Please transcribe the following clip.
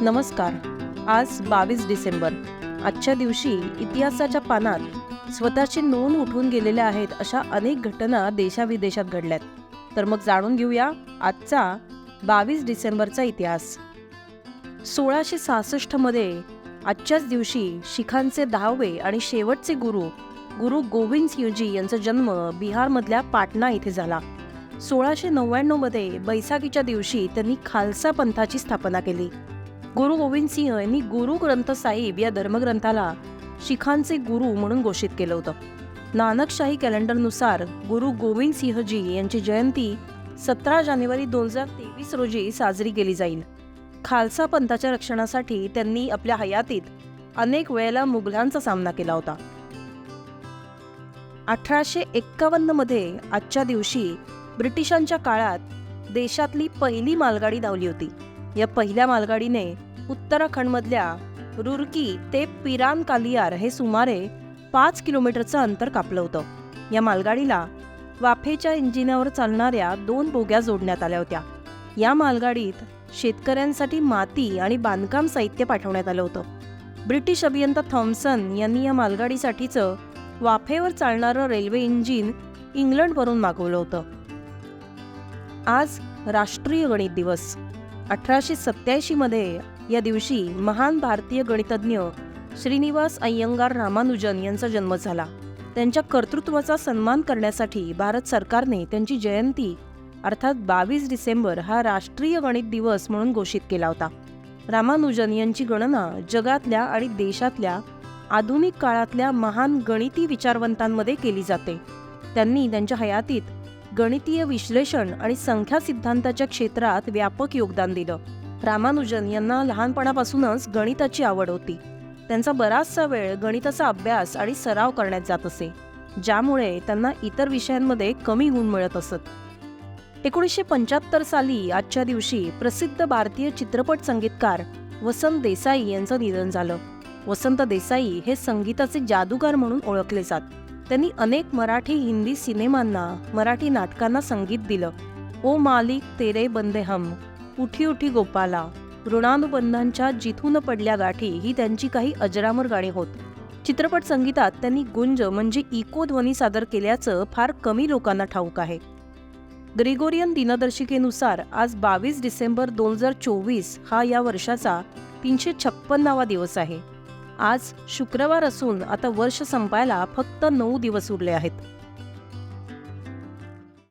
नमस्कार. आज बावीस डिसेंबर. आजच्या दिवशी इतिहासाच्या पानात स्वतःची नोंद उठून गेलेल्या आहेत अशा अनेक घटना देशाविदेशात घडल्यात. तर मग जाणून घेऊया आजचा बावीस डिसेंबरचा इतिहास. सोळाशे सहासष्टमध्ये आजच्याच दिवशी शिखांचे दहावे आणि शेवटचे गुरु गुरु गोविंद सिंहजी यांचा जन्म बिहारमधल्या पाटणा येथे झाला. सोळाशे नव्याण्णवमध्ये बैसाखीच्या दिवशी त्यांनी खालसा पंथाची स्थापना केली. गुरु गोविंद सिंह यांनी गुरु ग्रंथ साहिब या धर्मग्रंथाला शिखांचे गुरु म्हणून घोषित केलं होतं. नानकशाही कॅलेंडरनुसार गुरु गोविंद सिंहजी यांची जयंती सतरा जानेवारी दोन हजार तेवीस रोजी साजरी केली जाईल. खालसा पंथाच्या रक्षणासाठी त्यांनी आपल्या हयातीत अनेक वेळेला मुघलांचा सामना केला होता. अठराशे एक्कावन्नमध्ये आजच्या दिवशी ब्रिटिशांच्या काळात देशातली पहिली मालगाडी धावली होती. या पहिल्या मालगाडीने उत्तराखंडमधल्या रुरकी ते पिरान कालियार हे सुमारे पाच किलोमीटरचं अंतर कापलं होतं. या मालगाडीला वाफेच्या इंजिनावर चालणाऱ्या दोन बोग्या जोडण्यात आल्या होत्या. या मालगाडीत शेतकऱ्यांसाठी माती आणि बांधकाम साहित्य पाठवण्यात आलं होतं. ब्रिटिश अभियंता थॉम्सन यांनी या मालगाडीसाठीचं वाफेवर चालणारं रेल्वे इंजिन इंग्लंडवरून मागवलं होतं. आज राष्ट्रीय गणित दिवस. अठराशे सत्याऐंशीमध्ये या दिवशी महान भारतीय गणितज्ञ श्रीनिवास अय्यंगार रामानुजन यांचा जन्म झाला. त्यांच्या कर्तृत्वाचा सन्मान करण्यासाठी भारत सरकारने त्यांची जयंती अर्थात बावीस डिसेंबर हा राष्ट्रीय गणित दिवस म्हणून घोषित केला होता. रामानुजन यांची गणना जगातल्या आणि देशातल्या आधुनिक काळातल्या महान गणिती विचारवंतांमध्ये केली जाते. त्यांनी त्यांच्या हयातीत गणितीय विश्लेषण आणि संख्या सिद्धांताच्या क्षेत्रात व्यापक योगदान दिलं. रामानुजन यांना लहानपणापासूनच गणिताची आवड होती. त्यांचा बराचसा वेळ गणिताचा अभ्यास आणि सराव करण्यात जात असे ज्यामुळे त्यांना इतर विषयांमध्ये कमी गुण मिळत असत. एकोणीसशे पंच्याहत्तर साली आजच्या दिवशी प्रसिद्ध भारतीय चित्रपट संगीतकार वसंत देसाई यांचं निधन झालं. वसंत देसाई हे संगीताचे जादूगार म्हणून ओळखले जात. त्यांनी अनेक मराठी हिंदी सिनेमांना मराठी नाटकांना संगीत दिलं. ओ मालिक तेरे बंदे हम उठी उठी गोपाला. ऋणानुबंधांच्या जिथून पडल्या गाठी ही त्यांची काही अजरामर गाणी होत. चित्रपट संगीतात त्यांनी गुंज म्हणजे इको ध्वनी सादर केल्याचं फार कमी लोकांना ठाऊक आहे. ग्रेगोरियन दिनदर्शिकेनुसार आज बावीस डिसेंबर दोन हजार चोवीस हा या वर्षाचा तीनशे छप्पन्नावा दिवस आहे. आज शुक्रवार असून आता वर्ष संपायला फक्त नऊ दिवस उरले आहेत.